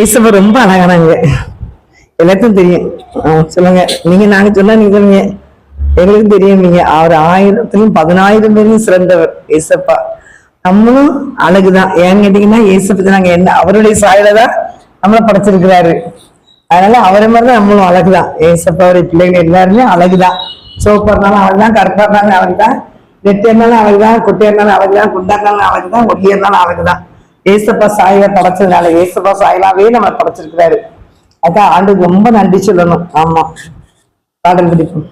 ஈசப்ப ரொம்ப அழகானாங்க எல்லாத்தையும் தெரியும். சொல்லுங்க. நீங்க நாங்க சொன்னா நீங்க சொல்லுங்க. எங்களுக்கும் தெரியும் நீங்க. அவர் ஆயிரத்திலும் பதினாயிரம் பேரும் சிறந்தவர் ஏசப்பா நம்மளும் அழகுதான். ஏன்னு கேட்டீங்கன்னா ஏசப்பத்தை நாங்க என்ன அவருடைய சாயல தான் நம்மளை படைச்சிருக்கிறாரு. அதனால அவரை மாதிரி தான் நம்மளும் அழகுதான். ஏசப்பாவுடைய பிள்ளைகள் எல்லாருமே அழகுதான். சோப்பா இருந்தாலும் அழகுதான் கருப்பா இருந்தாலும் அழகுதான் நெட்டியா இருந்தாலும் அழகுதான் குட்டியா இருந்தாலும் அழகுதான் குண்டா இருந்தாலும் அழகுதான் ஒல்லியா இருந்தாலும் அழகுதான். ஏசப்பா சாயலை படைச்சதுனால ஏசப்பா சாயலாவே நம்ம படைச்சிருக்கிறாரு. அதான் ஆண்டுக்கு ரொம்ப நன்றி சொல்லணும். ஆமா. பாடல் பிடிக்கும்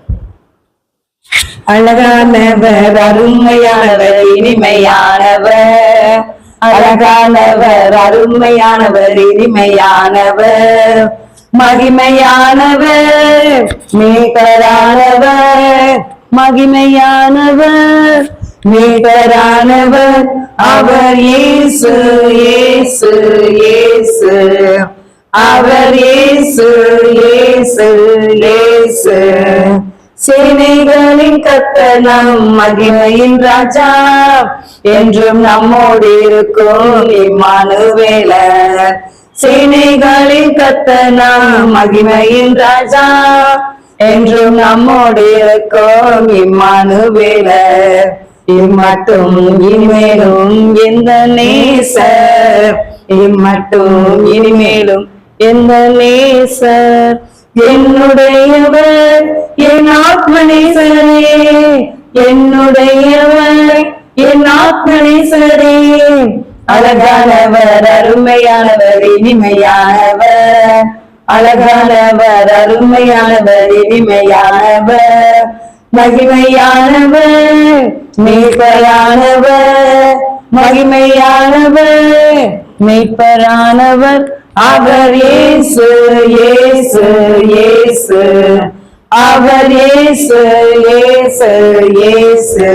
அழகானவர் அருமையானவர் இனிமையானவர். அழகானவர் அருமையானவர் இனிமையானவர். மகிமையானவர் மேகரானவர் மகிமையானவர். மேகரானவர் அவர் இயேசு இயேசு இயேசு. அவர் இயேசு இயேசு இயேசு. சேனைகளின் கத்தனம் மகிமையின் ராஜா என்றும் நம்மோடு இருக்கும் இம்மானுவேலர் சேனைகளின் கத்தனம் மகிமையின் ராஜா என்றும் நம்மோடு இருக்கும் இம்மானுவேலர் இம்மட்டும் இனிமேலும் எந்த நேசர்? இம்மட்டும் இனிமேலும் எந்த நேசர்? என்னுடையவர் என் ஆத்மநேசரே. என்னுடையவர் என் ஆத்மநேசரே. அழகானவர் அருமையானவர் இனிமையானவர். அழகானவர் அருமையானவர் இனிமையானவர். மகிமையானவர் மீட்பரானவர் மகிமையானவர் மீட்பரானவர் அவர் இயேசு இயேசு இயேசு. அவர் இயேசு இயேசு இயேசு.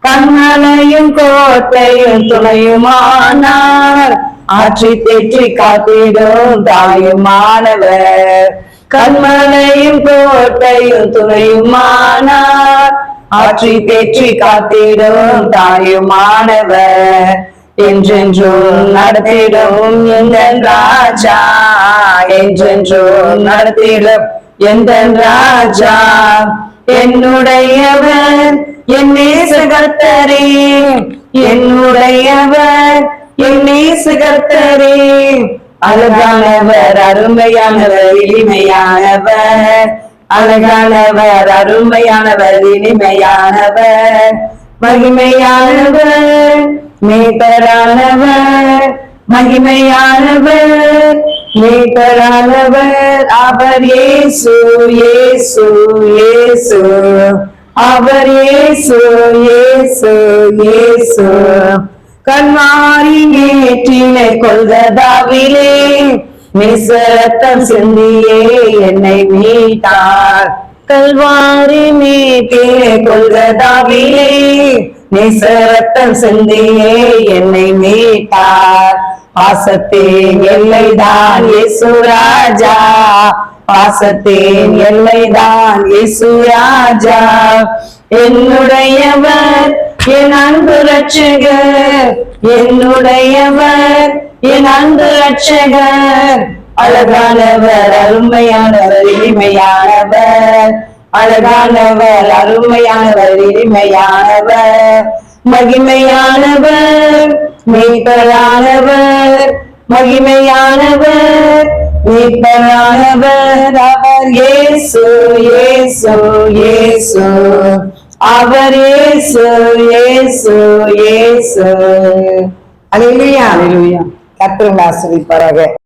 கண்ணனையும் கோட்டையும் துணையுமானார். ஆற்றி தேற்றி காத்திடும் தாயுமானவர். கண்மனையும் கோட்டையும் துணையுமானார். ஆற்றி தேற்றி காத்திடும் தாயுமானவர். என்றென்றும் நடத்திடும் எந்த ராஜா? என்றென்றும் நடத்திடும் எந்த ராஜா? என்னுடையவர் என் நேசகர்த்தரே. என்னுடையவர் என் நேசகர்த்தரே. அழகானவர் அருமையானவர் இனிமையானவர். அழகானவர் அருமையானவர் இனிமையானவர். மகிமையானவர் மேகரானவர் மகிமையானவர் மேகரானவர் அவர் ஏசு ஏசு ஏசு அவர் ஏசு ஏசு ஏசு கண்மாறி நேற்றினை கொள்கதாவிலே நிசரத்தம் சிந்தியே என்னை மீட்டார். கல்வாரி மீட்டிலே கொள்கதாவிலே நிசரத்தம் சிந்தியே என்னை மீட்டார். பாசத்தின் எல்லைதான் இயேசுராஜா பாசத்தின் எல்லைதான் இயேசுராஜா என்னுடையவர் என் அன்பு ரட்சகர் என்னுடையவர். என் அன்பு ரட்சகர் அழகானவர் அருமையானவர் இனிமையானவர். அழகானவர் அருமையானவர் இனிமையானவர். மகிமையானவர் மீட்பரானவர். மகிமையானவர் மீட்பரானவர். அவர் ஏசு ஏசு ஏசு. அவர் இயேசு இயேசு இயேசு அலையிலுயா கத்திரங்கள் ஆசிரிப்பாராக